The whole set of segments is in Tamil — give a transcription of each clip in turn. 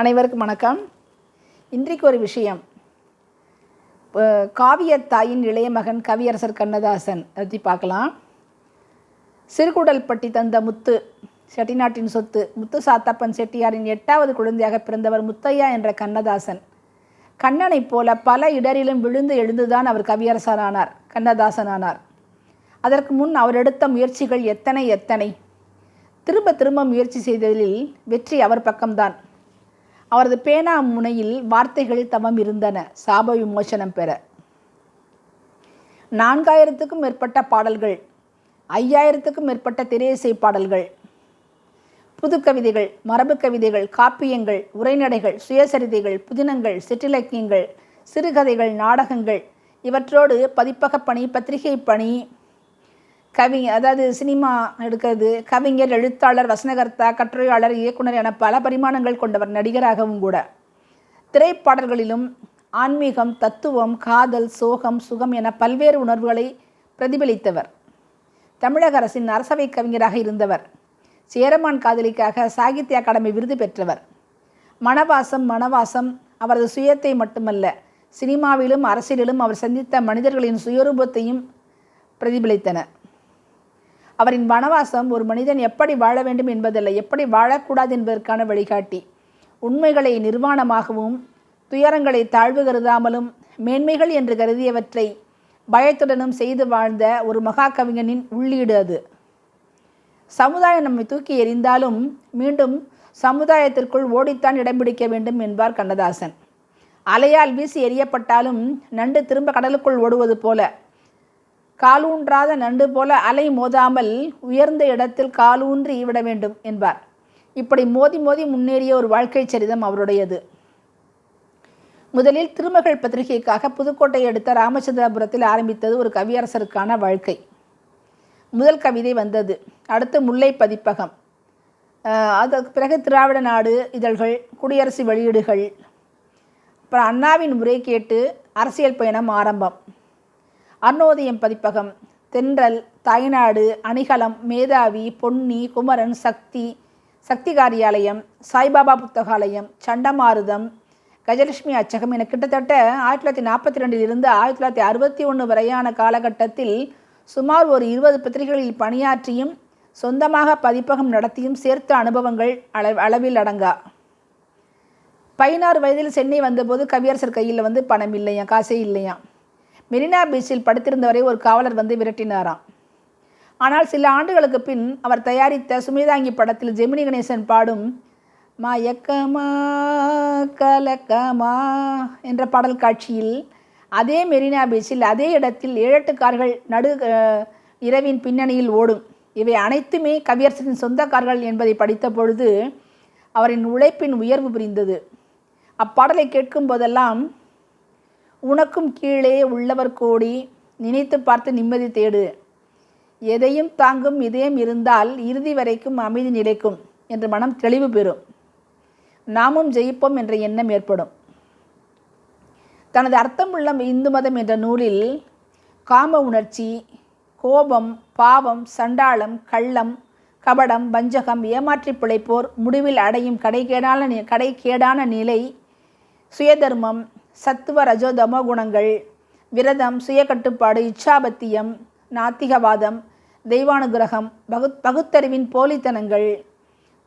அனைவருக்கும் வணக்கம். இன்றைக்கு ஒரு விஷயம். காவியத்தாயின் இளைய மகன் கவியரசர் கண்ணதாசன் பற்றி பார்க்கலாம். சிறுகுடல்பட்டி தந்த முத்து செட்டிநாட்டின் சொத்து முத்து சாத்தப்பன் செட்டியாரின் எட்டாவது குழந்தையாக பிறந்தவர் முத்தையா என்ற கண்ணதாசன். கண்ணனைப் போல பல இடரிலும் விழுந்து எழுந்துதான் அவர் கவியரசரானார் கண்ணதாசனானார். அதற்கு முன் அவர் எடுத்த முயற்சிகள் எத்தனை எத்தனை? திரும்ப திரும்ப முயற்சி செய்ததில் வெற்றி அவர் பக்கம்தான். அவரது பேனா முனையில் வார்த்தைகள் தவம் இருந்தன. சாப விமோசனம் பெற. நான்காயிரத்துக்கும் மேற்பட்ட பாடல்கள். ஐயாயிரத்துக்கும் மேற்பட்ட திரையிசை பாடல்கள். புது கவிதைகள் மரபு கவிதைகள் காப்பியங்கள் உரைநடைகள் சுயசரிதைகள் புதினங்கள் சிற்றிலக்கியங்கள் சிறுகதைகள் நாடகங்கள். இவற்றோடு பதிப்பகப் பணி பத்திரிகை பணி கவி அதாவது சினிமா எடுக்கிறது கவிஞர் எழுத்தாளர் வசனகர்த்தா கட்டுரையாளர் இயக்குனர் என பல பரிமாணங்கள் கொண்டவர் நடிகராகவும் கூட. திரைப்பாடல்களிலும் ஆன்மீகம் தத்துவம் காதல் சோகம் சுகம் என பல்வேறு உணர்வுகளை பிரதிபலித்தவர். தமிழக அரசின் அரசவை கவிஞராக இருந்தவர். சேரமான் காதலிக்காக சாகித்ய அகாடமி விருது பெற்றவர். மணவாசம் மணவாசம் அவரது சுயத்தை மட்டுமல்ல சினிமாவிலும் அரசியலிலும் அவர் சந்தித்த மனிதர்களின் சுயரூபத்தையும் பிரதிபலித்தன. அவரின் வனவாசம் ஒரு மனிதன் எப்படி வாழ வேண்டும் என்பதல்ல எப்படி வாழக்கூடாது என்பதற்கான வழிகாட்டி. உண்மைகளை நிர்வாணமாகவும் துயரங்களை தாழ்வு கருதாமலும் மேன்மைகள் என்று கருதியவற்றை பயத்துடனும் செய்து வாழ்ந்த ஒரு மகா கவிஞனின் உள்ளீடு அது. சமுதாயம் நம்மை தூக்கி எறிந்தாலும் மீண்டும் சமுதாயத்திற்குள் ஓடித்தான் இடம் பிடிக்க வேண்டும் என்பார் கண்ணதாசன். அலையால் வீசி எறியப்பட்டாலும் நண்டு திரும்ப கடலுக்குள் ஓடுவது போல காலூன்றாத நண்டு போல அலை மோதாமல் உயர்ந்த இடத்தில் காலூன்றி விட வேண்டும் என்பார். இப்படி மோதி மோதி முன்னேறிய ஒரு வாழ்க்கை சரிதம் அவருடையது. முதலில் திருமகள் பத்திரிகைக்காக புதுக்கோட்டையை எடுத்த ராமச்சந்திரபுரத்தில் ஆரம்பித்தது ஒரு கவியரசருக்கான வாழ்க்கை. முதல் கவிதை வந்தது. அடுத்து முல்லை பதிப்பகம். அதற்கு பிறகு திராவிட நாடு இதழ்கள் குடியரசு வெளியீடுகள். அப்புறம் அண்ணாவின் முறை கேட்டு அரசியல் பயணம் ஆரம்பம். அருணோதயம் பதிப்பகம் தென்றல் தாய்நாடு அணிகலம் மேதாவி பொன்னி குமரன் சக்தி சக்தி காரியாலயம் சாய்பாபா புத்தகாலயம் சண்டமாருதம் கஜலட்சுமி அச்சகம். என கிட்டத்தட்ட ஆயிரத்தி தொள்ளாயிரத்தி நாற்பத்தி ரெண்டிலிருந்து ஆயிரத்தி தொள்ளாயிரத்தி அறுபத்தி ஒன்று வரையான காலகட்டத்தில் சுமார் ஒரு இருபது பத்திரிகைகளில் பணியாற்றியும் சொந்தமாக பதிப்பகம் நடத்தியும் சேர்த்த அனுபவங்கள் அள அளவில் அடங்கா. பதினாறு வயதில் சென்னை வந்தபோது கவியரசர் கையில் வந்து பணம் இல்லையா காசே இல்லையா மெரினா பீச்சில் படுத்திருந்தவரை ஒரு காவலர் வந்து விரட்டினாராம். ஆனால் சில ஆண்டுகளுக்கு பின் அவர் தயாரித்த சுமிதாங்கி படத்தில் ஜெமினி கணேசன் பாடும் மயக்கமா கலக்கமா என்ற பாடல் காட்சியில் அதே மெரினா பீச்சில் அதே இடத்தில் ஏழெட்டு கார்கள் நடு இரவின் பின்னணியில் ஓடும். இவை அனைத்துமே கவியரசனின் சொந்த கார்கள் என்பதை படித்த பொழுது அவரின் உழைப்பின் உயர்வு புரிந்தது. அப்பாடலை கேட்கும் போதெல்லாம் உனக்கும் கீழே உள்ளவர் கோடி நினைத்து பார்த்து நிம்மதி தேடு. எதையும் தாங்கும் இதயம் இருந்தால் இறுதி வரைக்கும் அமைதி நிலைக்கும் என்று மனம் தெளிவு பெறும். நாமும் ஜெயிப்போம் என்ற எண்ணம் ஏற்படும். தனது அர்த்தமுள்ள இந்து மதம் என்ற நூலில் காம உணர்ச்சி கோபம் பாவம் சண்டாளம் கள்ளம் கபடம் வஞ்சகம் ஏமாற்றி பிழைப்போர் முடிவில் அடையும் கடைகேடான நி- நிலை சுயதர்மம் சத்துவ ரஜோதமோ குணங்கள் விரதம் சுயக்கட்டுப்பாடு இச்சாபத்தியம் நாத்திகவாதம் தெய்வானுகிரகம் பகுத் பகுத்தறிவின் போலித்தனங்கள்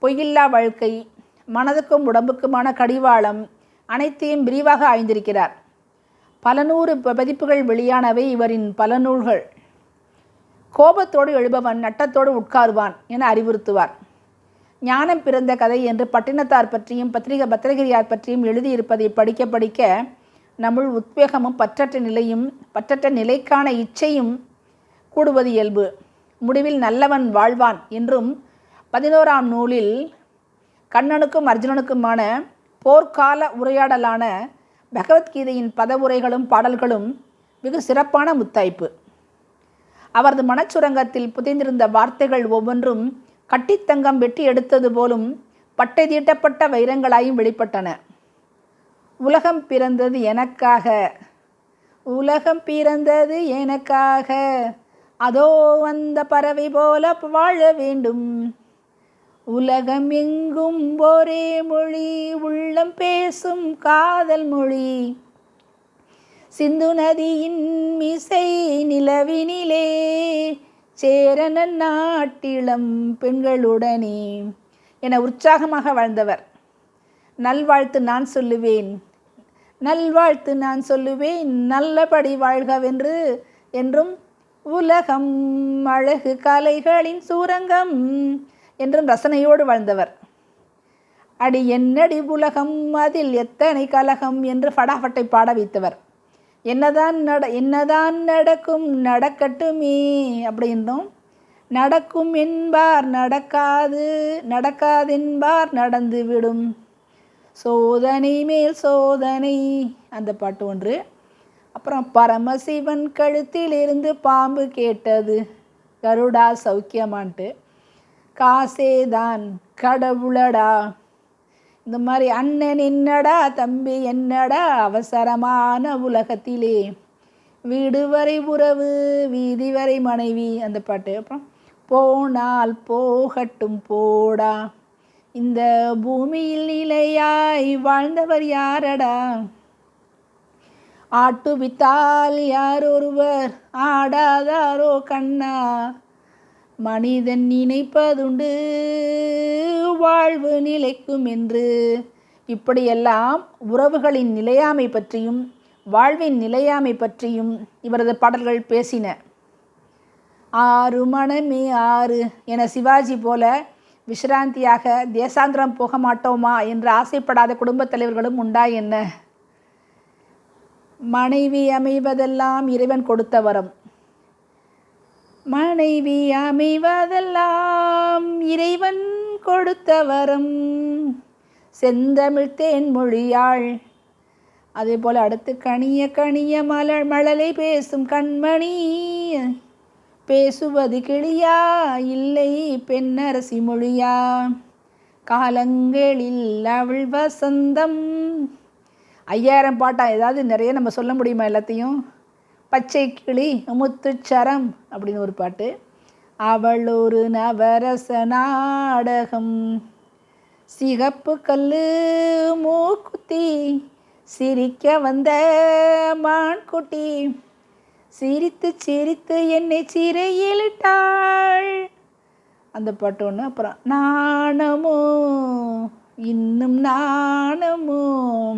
பொய்யில்லா வாழ்க்கை மனதுக்கும் உடம்புக்குமான கடிவாளம் அனைத்தையும் விரிவாக ஆய்ந்திருக்கிறார். பல நூறு பதிப்புகள் வெளியானவை இவரின் பல நூல்கள். கோபத்தோடு எழுபவன் நட்டத்தோடு உட்காருவான் என அறிவுறுத்துவார். ஞானம் பிறந்த கதை என்று பட்டினத்தார் பற்றியும் பத்திரிகை பத்திரகிரியார் பற்றியும் எழுதியிருப்பதை படிக்க படிக்க நம்முள் உத்வேகமும் பற்றற்ற நிலையும் பற்றற்ற நிலைக்கான இச்சையும் கூடுவது இயல்பு. முடிவில் நல்லவன் வாழ்வான் என்றும் பதினோராம் நூலில் கண்ணனுக்கும் அர்ஜுனனுக்குமான போர்க்கால உரையாடலான பகவத்கீதையின் பதவுரைகளும் பாடல்களும் வெகு சிறப்பான முத்தாய்ப்பு. அவரது மனச்சுரங்கத்தில் புதைந்திருந்த வார்த்தைகள் ஒவ்வொன்றும் கட்டித்தங்கம் வெட்டி எடுத்தது போலும் பட்டை தீட்டப்பட்ட வைரங்களாயும் வெளிப்பட்டன. உலகம் பிறந்தது எனக்காக. உலகம் பிறந்தது எனக்காக. அதோ வந்த பறவை போல வாழ வேண்டும். உலகம் எங்கும் ஒரே மொழி உள்ளம் பேசும் காதல் மொழி. சிந்து நதியின் மிசை நிலவினிலே சேரன நாட்டிளம் பெண்களுடனே என உற்சாகமாக வாழ்ந்தவர். நல்வாழ்த்து நான் சொல்லுவேன். நல்வாழ்த்து நான் சொல்லுவேன். நல்லபடி வாழ்கவென்று என்றும் உலகம் அழகு கலைகளின் சூரங்கம் என்றும் ரசனையோடு வாழ்ந்தவர். அடி என்னடி உலகம் அதில் எத்தனை கலகம் என்று ஃபடாஃபட்டை பாட வைத்தவர். என்னதான் நட என்னதான் நடக்கும் நடக்கட்டுமே அப்படின்றும் நடக்கும் என்பார் நடக்காது நடக்காதென்பார் நடந்து விடும். சோதனை மேல் சோதனை. அந்த பாட்டு ஒன்று. அப்புறம் பரமசிவன் கழுத்திலிருந்து பாம்பு கேட்டது. கருடா சௌக்கியமான்ட்டு. காசேதான் கடவுளடா. இந்த மாதிரி அண்ணன் என்னடா தம்பி என்னடா அவசரமான உலகத்திலே. வீடு வரை உறவு வீதி வரை மனைவி அந்த பாட்டு. அப்புறம் போனால் போகட்டும் போடா. இந்த பூமியில் நிலையாய் வாழ்ந்தவர் யாரடா? ஆட்டுவித்தால் யார் ஒருவர்? ஆடாதாரோ கண்ணா? மனிதன் நினைப்பதுண்டு வாழ்வு நிலைக்கும் என்று. இப்படியெல்லாம் உறவுகளின் நிலையாமை பற்றியும் வாழ்வின் நிலையாமை பற்றியும் இவரது பாடல்கள் பேசின. ஆறு மனமே ஆறு என சிவாஜி போல விசிராந்தியாக தேசாந்திரம் போக மாட்டோமா என்று ஆசைப்படாத குடும்பத் தலைவர்களும் உண்டா என்ன? மனைவி அமைவதெல்லாம் இறைவன் கொடுத்த வரம். மனைவி அமைவதெல்லாம் இறைவன் கொடுத்த வரம். செந்தமிழ் தேன்மொழியாள். அதே போல் அடுத்து கனிய கனிய மலர் மழலை பேசும் கண்மணி. பேசுவது கிளியா இல்லை பெண்ணரசி மொழியா. காலங்களில் அவள் வசந்தம். ஐயாயிரம் பாட்டா ஏதாவது நிறைய நம்ம சொல்ல முடியுமா எல்லாத்தையும்? பச்சை கிளி முத்துச்சரம் அப்படின்னு ஒரு பாட்டு. அவள் ஒரு நவரச நாடகம். சிகப்பு கல்லு மூக்குத்தி சிரிக்க வந்த மான்குட்டி. சிரித்து சிரித்து என்னை சிறையிலிட்டாள். அந்த பாட்டு ஒன்று அப்புறம் நாணமோ இன்னும் நாணமோ.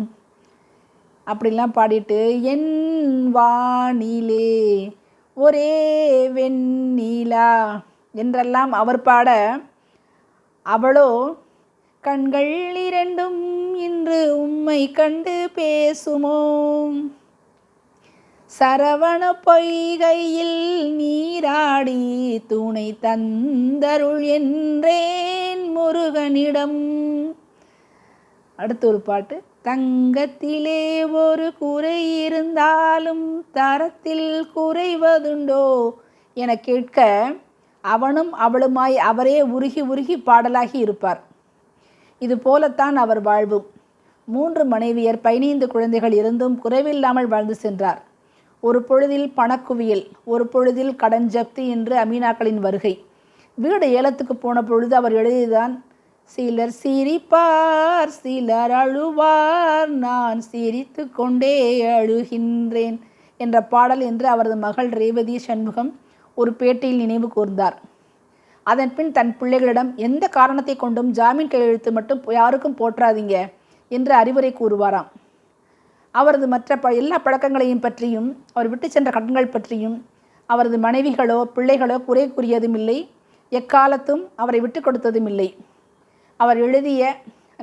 அப்படிலாம் பாடிட்டு என் வானிலே ஒரே வெண்ணிலா என்றெல்லாம் அவர் பாட அவளோ கண்கள் இரண்டும் இன்று உம்மை கண்டு பேசுமோ? சரவண பொய்கையில் நீராடி துணை தந்தருள் என்றேன் முருகனிடம். அடுத்த ஒரு பாட்டு தங்கத்திலே ஒரு குறை இருந்தாலும் தரத்தில் குறைவதுண்டோ? என கேட்க அவனும் அவளுமாய் அவரே உருகி உருகி பாடலாகி இருப்பார். இது போலத்தான் அவர் வாழ்வும். மூன்று மனைவியர் பதினைந்து குழந்தைகள் இருந்தும் குறைவில்லாமல் வாழ்ந்து சென்றார். ஒரு பொழுதில் பணக்குவியல் ஒரு பொழுதில் கடன் ஜப்தி என்று அமீனாக்களின் வருகை. வீடு ஏலத்துக்கு போன பொழுது அவர் எழுதியதான் சிலர் சிரிப்பார் சிலர் அழுவார். நான் சிரித்து கொண்டே அழுகின்றேன் என்ற பாடல் என்று அவரது மகள் ரேவதி சண்முகம் ஒரு பேட்டியில் நினைவு கூர்ந்தார். அதன் பின் தன் பிள்ளைகளிடம் எந்த காரணத்தை கொண்டும் ஜாமீன் கையெழுத்து மட்டும் யாருக்கும் போற்றாதீங்க என்று அறிவுரை கூறுவாராம். அவரது மற்ற ப எல்லா பழக்கங்களையும் பற்றியும் அவர் விட்டு சென்ற கடன்கள் பற்றியும் அவரது மனைவிகளோ பிள்ளைகளோ குறை கூறியதும் இல்லை எக்காலத்தும் அவரை விட்டு கொடுத்ததும் இல்லை அவர் எழுதிய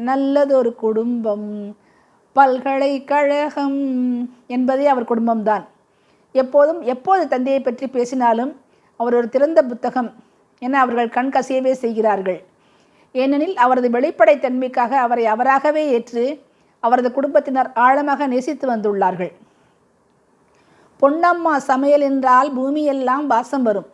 நல்லதொரு குடும்பம் பல்கலைக்கழகம் என்பதே அவர் குடும்பம்தான். எப்போதும் எப்போது தந்தையை பற்றி பேசினாலும் அவர் ஒரு திறந்த புத்தகம் என அவர்கள் கண் கசியவே செய்கிறார்கள். ஏனெனில் அவரது வெளிப்படைத்தன்மைக்காக அவரை அவராகவே ஏற்று அவரது குடும்பத்தினர் ஆழமாக நேசித்து வந்துள்ளார்கள். பொன்னம்மா சமையல் என்றால் பூமியெல்லாம் வாசம் வரும்.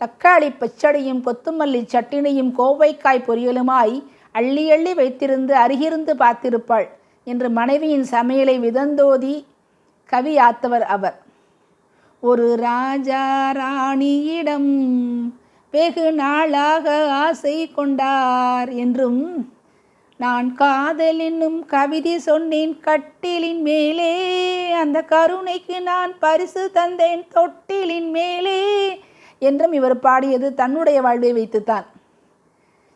தக்காளி பச்சடியும் கொத்துமல்லி சட்டினியும் கோவைக்காய் பொரியலுமாய் அள்ளி அள்ளி வைத்திருந்து அருகிருந்து பார்த்திருப்பாள் என்று மனைவியின் சமையலை விதந்தோதி கவி ஆத்தவர் அவர். ஒரு ராஜா ராணியிடம் வெகு நாளாக ஆசை கொண்டார் என்றும் நான் காதல் என்னும் கவிதை சொன்னேன் கட்டிலின் மேலே அந்த கருணைக்கு நான் பரிசு தந்தேன் தொட்டிலின் மேலே என்றும் இவர் பாடியது தன்னுடைய வாழ்வை வைத்துத்தான்.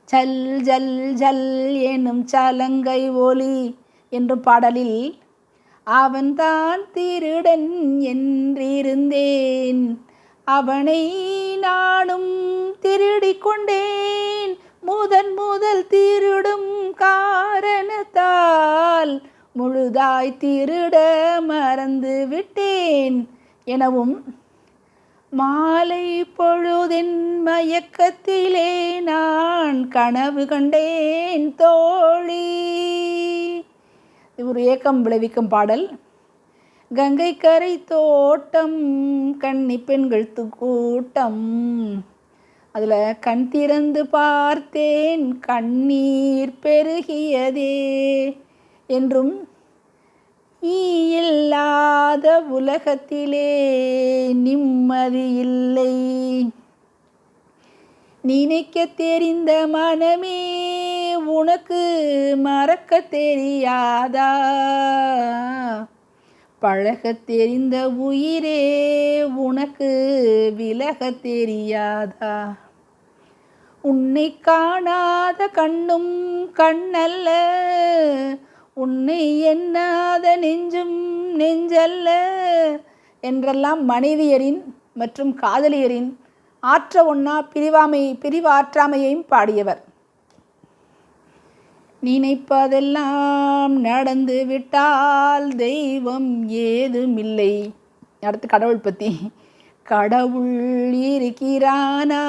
ஜல் ஜல் ஜல் எனும் சலங்கை ஒலி என்றும் பாடலில் அவன்தான் திருடன் என்றிருந்தேன். அவனை நானும் திருடிக் கொண்டேன். முதன் முதல் திருடும் காரணத்தால் முழுதாய் திருட மறந்து விட்டேன் எனவும் மாலை பொழுதின் மயக்கத்திலே நான் கனவு கண்டேன் தோழி. இது ஒரு ஏக்கம் விளைவிக்கும் பாடல். கங்கை கரை தோட்டம் கன்னி பெண்கள் கூட்டம் அதில் கண் திறந்து பார்த்தேன் கண்ணீர் பெருகியதே. என்றும் நீ இல்லாத உலகத்திலே நிம்மதி இல்லை. நினைக்க தெரிந்த மனமே உனக்கு மறக்க தெரியாதா? பழக தெரிந்த உயிரே உனக்கு விலக தெரியாதா? உன்னை காணாத கண்ணும் கண்ணல்ல உன்னை என்ன நெஞ்சும் நெஞ்சல்ல என்றெல்லாம் மனைவியரின் மற்றும் காதலியரின் ஆற்ற ஒன்னா பிரிவாமை பிரிவாற்றாமையையும் பாடியவர். நினைப்பதெல்லாம் நடந்து விட்டால் தெய்வம் ஏதுமில்லை. அடுத்து கடவுள் பற்றி கடவுள் இருக்கிறானா?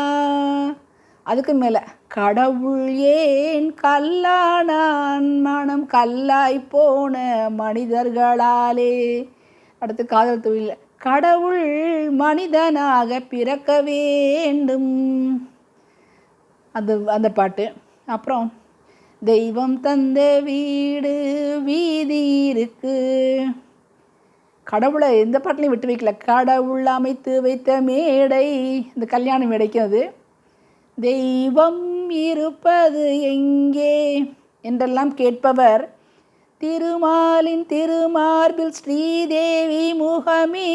அதுக்கு மேலே கடவுள் ஏன் கல்லானான் மனம் கல்லாய் போன மனிதர்களாலே? அடுத்து காதல் தொழில் கடவுள் மனிதனாக பிறக்க வேண்டும். அது அந்த பாட்டு. அப்புறம் தெய்வம் தந்த வீடு வீதி இருக்கு. கடவுளை எந்த பாட்டிலையும் விட்டு வைக்கல. கடவுள் அமைத்து வைத்த மேடை. இந்த கல்யாண மேடைக்கும் அது. தெய்வம் இருப்பது எங்கே? என்றெல்லாம் கேட்பவர் திருமாலின் திருமார்பில் ஸ்ரீதேவி முகமே.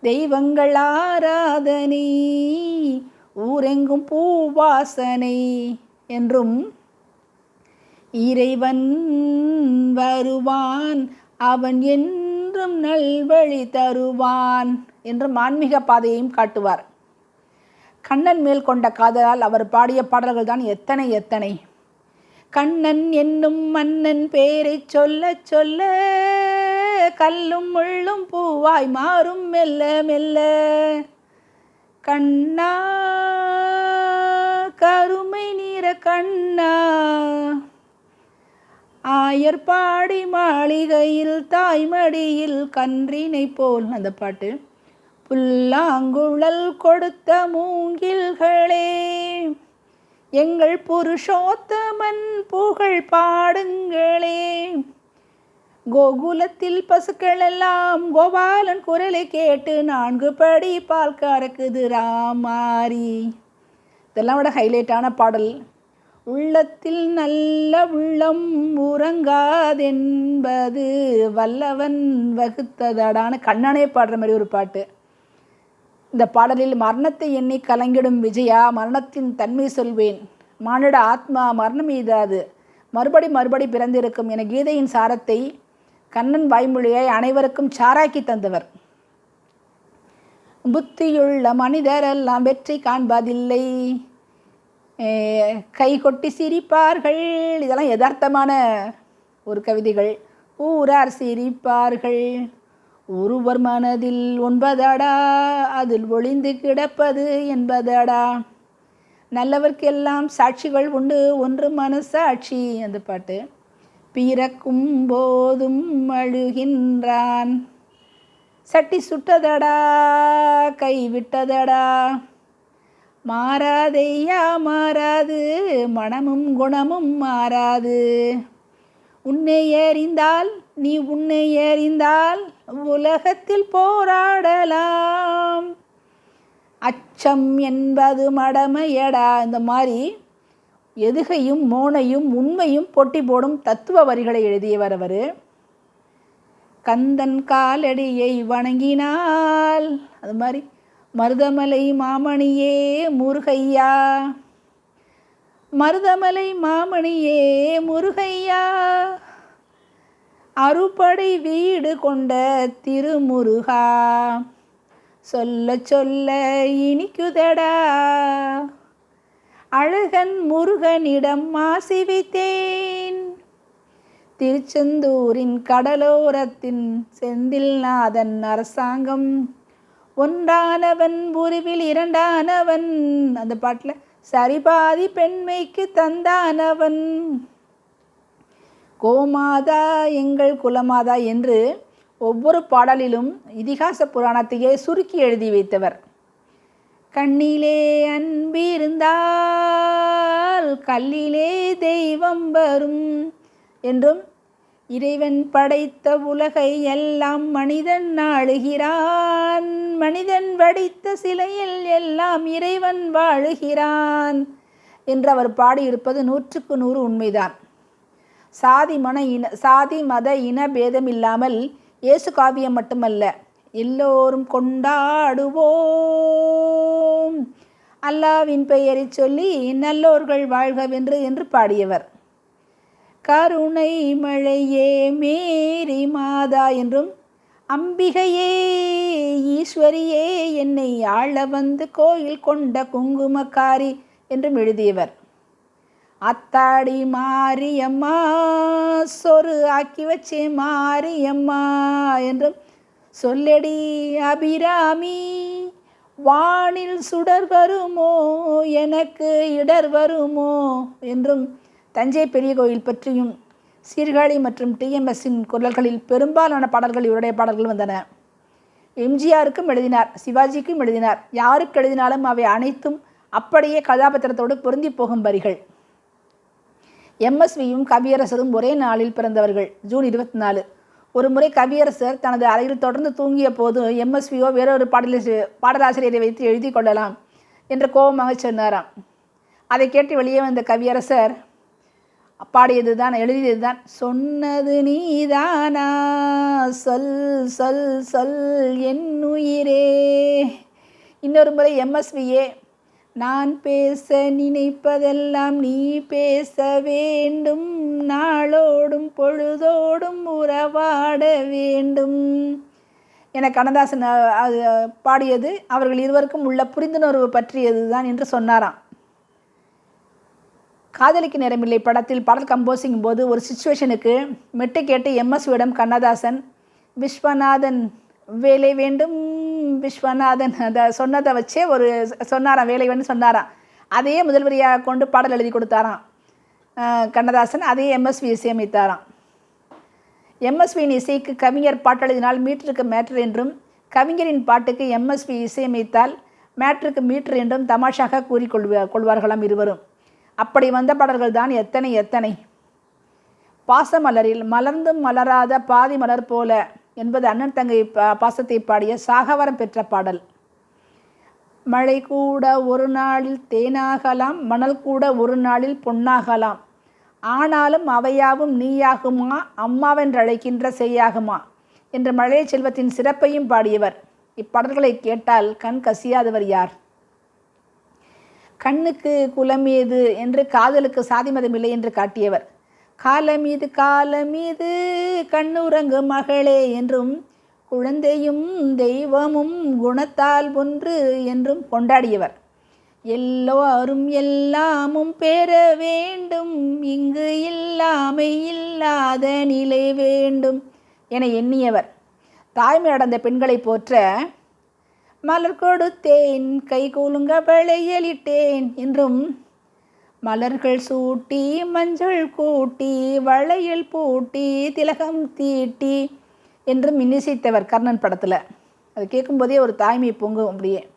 தெய்வங்கள் ஆராதனை ஊரெங்கும் பூவாசனை என்றும் இறைவன் வருவான் அவன் என்றும் நல்வழி தருவான் என்றும் ஆன்மீக பாதையையும் காட்டுவார். கண்ணன் மேல் கொண்ட காதலால் அவர் பாடிய பாடல்கள் தான் எத்தனை எத்தனை. கண்ணன் என்னும் மன்னன் பேரை சொல்ல சொல்ல கல்லும் முள்ளும் பூவாய் மாறும் மெல்ல மெல்ல. கண்ணா கருமை நீர கண்ணா. ஆயர் பாடி மாளிகையில் தாய்மடியில் கன்றினை போல். அந்த பாட்டு. புல்லாங்குழல் கொடுத்த மூங்கில்களே எங்கள் புருஷோத்தமன் புகழ் பாடுங்களே. கோகுலத்தில் பசுக்கள் எல்லாம் கோபாலன் குரலை கேட்டு நான்கு படி பால் கறக்குது ராமாரி. இதெல்லாம் விட ஹைலைட்டான பாடல். உள்ளத்தில் நல்ல உள்ளம் உறங்காதென்பது வல்லவன் வகுத்ததடான கண்ணனே பாடுற மாதிரி ஒரு பாட்டு. இந்த பாடலில் மரணத்தை எண்ணி கலங்கிடும் விஜயா மரணத்தின் தன்மை சொல்வேன். மானிட ஆத்மா மரணம் மீதாது மறுபடி மறுபடி பிறந்திருக்கும் என கீதையின் சாரத்தை கண்ணன் வாய்மொழியை அனைவருக்கும் சாராக்கி தந்தவர். புத்தியுள்ள மனிதரெல்லாம் வெற்றி காண்பதில்லை. கை கொட்டி சிரிப்பார்கள். இதெல்லாம் யதார்த்தமான ஒரு கவிதைகள். ஊரார் சிரிப்பார்கள். ஒருவர் மனதில் ஒன்பதடா அதில் ஒளிந்து கிடப்பது என்பதடா. நல்லவர்க்கெல்லாம் சாட்சிகள் உண்டு ஒன்று மனசாட்சி அந்த பாட்டு. பிறக்கும் போதும் அழுகின்றான். சட்டி சுட்டதடா கை விட்டதடா. மாறாதையா மாறாது. மனமும் குணமும் மாறாது. உன்னை எறிந்தால் நீ உன்னை எறிந்தால் உலகத்தில் போராடலாம். அச்சம் என்பது மடமையடா. இந்த மாதிரி எதுகையும் மோனையும் உண்மையும் பொட்டி போடும் தத்துவ வரிகளை எழுதியவர் அவர். கந்தன் காலடியை வணங்கினால் அது மாதிரி மருதமலை மாமணியே முருகையா. மருதமலை மாமணியே முருகையா. அறுபடை வீடு கொண்ட திருமுருகா. சொல்ல சொல்ல இனிக்குதடா. அழகன் முருகனிடம் ஆசி வைத்தேன் திருச்செந்தூரின் கடலோரத்தின் செந்தில்நாதன் அரசாங்கம். ஒன்றானவன் உருவில் இரண்டானவன். அந்த பாட்டில் சரிபாதி பெண்மைக்கு தந்தானவன். கோமாதா எங்கள் குலமாதா என்று ஒவ்வொரு பாடலிலும் இதிகாச புராணத்தையே சுருக்கி எழுதி வைத்தவர். கண்ணிலே அன்பிருந்தால் கல்லிலே தெய்வம் வரும் என்றும் இறைவன் படைத்த உலகை எல்லாம் மனிதன் ஆளுகிறான் மனிதன் வடித்த சிலையில் எல்லாம் இறைவன் வாழுகிறான் என்று அவர் பாடியிருப்பது நூற்றுக்கு நூறு உண்மைதான். சாதி மன இன சாதி மத இன பேதமில்லாமல் இயேசு காவியம் மட்டுமல்ல எல்லோரும் கொண்டாடுவோம். அல்லாவின் பெயரை சொல்லி நல்லோர்கள் வாழ்கவென்று என்று பாடியவர். கருணை மழையே மேரி மாதா என்றும் அம்பிகையே ஈஸ்வரியே என்னை ஆள வந்து கோயில் கொண்ட குங்குமக்காரி என்றும் எழுதியவர். அத்தாடி மாரியம்மா சொரு ஆக்கி வச்சே மாரியம்மா என்றும் சொல்லடி அபிராமி வானில் சுடர் வருமோ எனக்கு இடர் வருமோ என்றும் தஞ்சை பெரிய கோயில் பற்றியும் சீர்காழி மற்றும் டிஎம்எஸ்ஸின் குரல்களில் பெரும்பாலான பாடல்கள் இவருடைய பாடல்கள் வந்தன. எம்ஜிஆருக்கும் எழுதினார் சிவாஜிக்கும் எழுதினார். யாருக்கு எழுதினாலும் அவை அனைத்தும் அப்படியே கதாபாத்திரத்தோடு பொருந்தி போகும் வரிகள். எம்எஸ்வியும் கவியரசரும் ஒரே நாளில் பிறந்தவர்கள். ஜூன் இருபத்தி நாலு ஒரு முறை கவியரசர் தனது அறையில் தொடர்ந்து தூங்கிய போது எம்எஸ்வியோ வேறொரு பாடலாசிரியர் பாடலாசிரியரை வைத்து எழுதி கொள்ளலாம் என்று கோபமாக சொன்னாராம். அதை கேட்டு வெளியே வந்த கவியரசர் பாடியது தான் எழுதியது தான். சொன்னது நீதானா? சொல் சொல் சொல் என் உயிரே. இன்னொரு முறை எம்எஸ்வியே நான் பேச நினைப்பதெல்லாம் நீ பேச வேண்டும். நாளோடும் பொழுதோடும் உறவாட வேண்டும். என கண்ணதாசன் அது பாடியது அவர்கள் இருவருக்கும் உள்ள புரிந்துணர்வு பற்றியது தான் என்று சொன்னாராம். காதலிக்கு நேரமில்லை. படத்தில் பாடல் கம்போசிங் போது ஒரு சுச்சுவேஷனுக்கு மெட்டு கேட்டு எம்எஸ்வியிடம் கண்ணதாசன் விஸ்வநாதன் வேலை வேண்டும் விஸ்வநாதன். அதை சொன்னதை வச்சே ஒரு சொன்னாராம் வேலை வேண்டும் சொன்னாராம். அதையே முதல்வரியாக கொண்டு பாடல் எழுதி கொடுத்தாராம். கண்ணதாசன் அதையே எம்எஸ்வி இசையமைத்தாராம் எம்எஸ்வியின் இசைக்கு கவிஞர் பாட்டெழுதினால் மீட்டருக்கு மேட்டர் என்றும் கவிஞரின் பாட்டுக்கு எம்எஸ்வி இசையமைத்தால் மேட்டருக்கு மீட்டர் என்றும் தமாஷாக கூறிக்கொள்வ கொள்வார்களாம் இருவரும். அப்படி வந்த பாடல்கள் தான் எத்தனை எத்தனை. பாசமலரில் மலர்ந்தும் மலராத பாதி மலர் போல என்பது அண்ணன் தங்கை பா- பாசத்தை பாடிய சாகவரம் பெற்ற பாடல். மழை கூட ஒரு நாளில் தேனாகலாம் மணல் கூட ஒரு நாளில் பொன்னாகலாம். ஆனாலும் அவையாவும் நீயாகுமா அம்மாவென்றழைக்கின்ற செய்யாகுமா என்ற மழை செல்வத்தின் சிறப்பையும் பாடியவர். இப்பாடல்களை கேட்டால் கண் கசியாதவர் யார்? கண்ணுக்கு குலமேது என்று காதலுக்கு சாதி இல்லை என்று காட்டியவர். காலமீது காலமீது கண்ணுறங்கு மகளே என்றும் குழந்தையும் தெய்வமும் குணத்தால் ஒன்று என்றும் கொண்டாடியவர். எல்லோரும் எல்லாமும் பெற வேண்டும் இங்கு இல்லாமை இல்லாத நிலை வேண்டும் என எண்ணியவர். தாய்மை அடைந்த பெண்களை போற்ற மலர் கொடுத்தேன் கை கூலுங்க பழையலிட்டேன் என்றும் மலர்கள் சூட்டி மஞ்சள் கூட்டி வளையல் பூட்டி திலகம் தீட்டி என்று மின்னிசைத்தவர் கர்ணன் படத்தில். அது கேட்கும்போதே ஒரு தாய்மை பொங்கும் அப்படியே.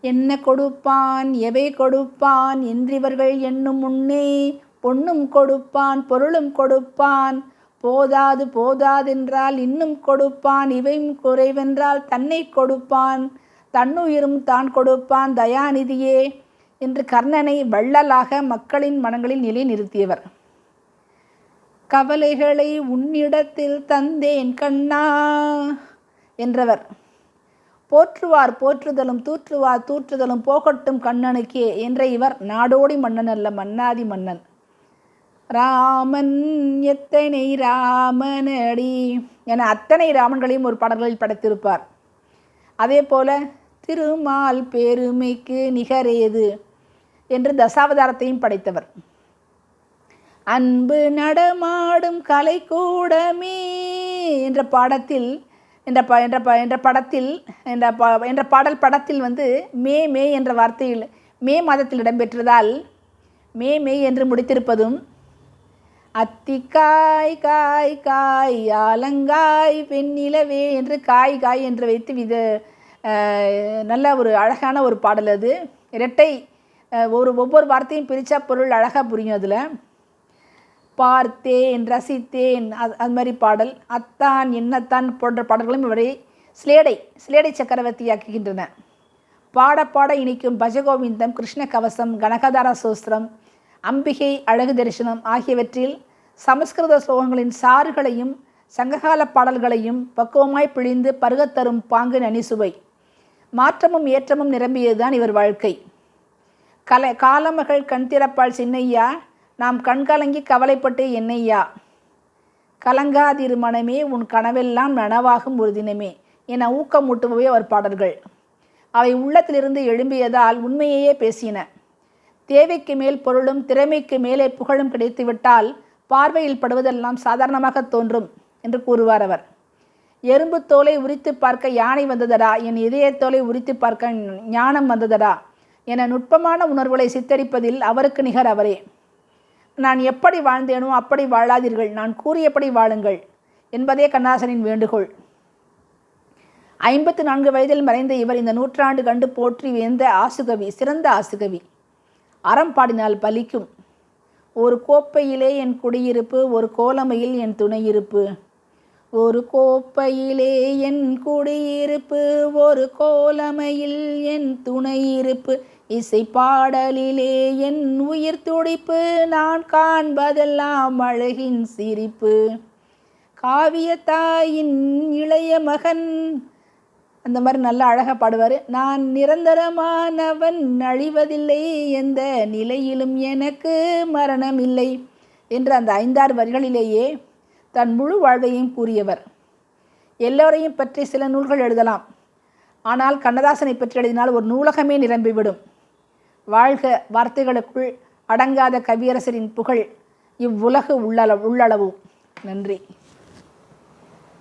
என்ன கொடுப்பான்? எவை கொடுப்பான்? என்றிவர்கள் என்னும் முன்னே பொண்ணும் கொடுப்பான் பொருளும் கொடுப்பான். போதாது போதாதென்றால் இன்னும் கொடுப்பான் இவையும் குறைவென்றால் தன்னை கொடுப்பான். தன்னுயிரும் தான் கொடுப்பான் தயாநிதியே. என்று கர்ணனை வள்ளலாக மக்களின் மனங்களில் நிலை நிறுத்தியவர் கவலைகளை உன்னிடத்தில் தந்தேன் கண்ணா என்றவர். போற்றுவார் போற்றுதலும் தூற்றுவார் தூற்றுதலும் போகட்டும் கண்ணனுக்கே என்ற இவர் நாடோடி மன்னன் அல்ல மன்னாதி மன்னன். ராமன் எத்தனை ராமனடி என அத்தனை ராமன்களையும் ஒரு பாடல்களில் படைத்திருப்பார். அதே போல திருமால் பெருமைக்கு நிகரேது என்று தசாவதாரத்தையும் படைத்தவர். அன்பு நடமாடும் கலைக்கூடமே என்ற பாடத்தில் என்ற ப என்ற ப என்ற படத்தில் என்ற ப என்ற பாடல் படத்தில் வந்து மே மே என்ற வார்த்தையில் மே மாதத்தில் இடம்பெற்றதால் மே மே என்று முடித்திருப்பதும் அத்திக்காய் காய் காய் ஆலங்காய் பெண்ணிலவே என்று காய் காய் என்று வைத்து வித நல்ல ஒரு அழகான ஒரு பாடல் அது. இரட்டை ஒரு ஒவ்வொரு வார்த்தையும் பிரித்தா பொருள் அழகாக புரியும் அதில். பார்த்தேன் ரசித்தேன் அது அது மாதிரி பாடல். அத்தான் என்னத்தான் போன்ற பாடல்களும் இவரை சிலேடை சிலேடை சக்கரவர்த்தியாக்குகின்றன. பாட பாட இனிக்கும் பஜகோவிந்தம் கிருஷ்ண கவசம் கனகதார சோஸ்திரம் அம்பிகை அழகு தரிசனம் ஆகியவற்றில் சமஸ்கிருத ஸ்லோகங்களின் சாறுகளையும் சங்ககால பாடல்களையும் பக்குவமாய் பிழிந்து பருகத்தரும் பாங்கு நனிசுவை மாற்றமும் ஏற்றமும் நிரம்பியதுதான் இவர் வாழ்க்கை. கலை காலமகள் கண் திறப்பாள் சின்னையா நாம் கண்கலங்கி கவலைப்பட்டு என்னையா கலங்காதிரு மனமே உன் கனவெல்லாம் நனவாகும் ஒரு தினமே என ஊக்கமூட்டுபவை அவர் பாடல்கள். அவை உள்ளத்திலிருந்து எழும்பியதால் உண்மையையே பேசின. தேவைக்கு மேல் பொருளும் திறமைக்கு மேலே புகழும் கிடைத்துவிட்டால் பார்வையில் படுவதெல்லாம் சாதாரணமாக தோன்றும் என்று கூறுவார் அவர். எறும்பு தோலை உரித்து பார்க்க யானை வந்ததடா? என் இதயத்தோலை உரித்து பார்க்க ஞானம் வந்ததடா? என நுட்பமான உணர்வுகளை சித்தரிப்பதில் அவருக்கு நிகர் அவரே. நான் எப்படி வாழ்ந்தேனோ அப்படி வாழாதீர்கள். நான் கூறியபடி வாழுங்கள் என்பதே கண்ணாசனின் வேண்டுகோள். ஐம்பத்து நான்கு வயதில் மறைந்த இவர் இந்த நூற்றாண்டு கண்டு போற்றி வேந்த ஆசுகவி சிறந்த ஆசுகவி. அறம் பாடினால் பலிக்கும். ஒரு கோப்பையிலே என் குடியிருப்பு ஒரு கோலமையில் என் துணையிருப்பு. ஒரு கோப்பையிலே என் குடியிருப்பு ஒரு கோலமையில் என் துணையிருப்பு இசை பாடலிலே என் உயிர் துடிப்பு நான் காண்பதெல்லாம் அழகின் சிரிப்பு. காவிய தாயின் இளைய மகன் அந்த மாதிரி நல்லா அழகாக பாடுவார். நான் நிரந்தரமானவன் அழிவதில்லை எந்த நிலையிலும் எனக்கு மரணமில்லை என்று அந்த ஐந்தாறு வரிகளிலேயே தன் முழு வாழ்வையும் கூறியவர். எல்லோரையும் பற்றி சில நூல்கள் எழுதலாம். ஆனால் கண்ணதாசனை பற்றி எழுதினால் ஒரு நூலகமே நிரம்பிவிடும். வாழ்க வார்த்தைகளுக்குள் அடங்காத கவியரசரின் புகழ் இவ்வுலகு உள்ளள உள்ளளவும் நன்றி.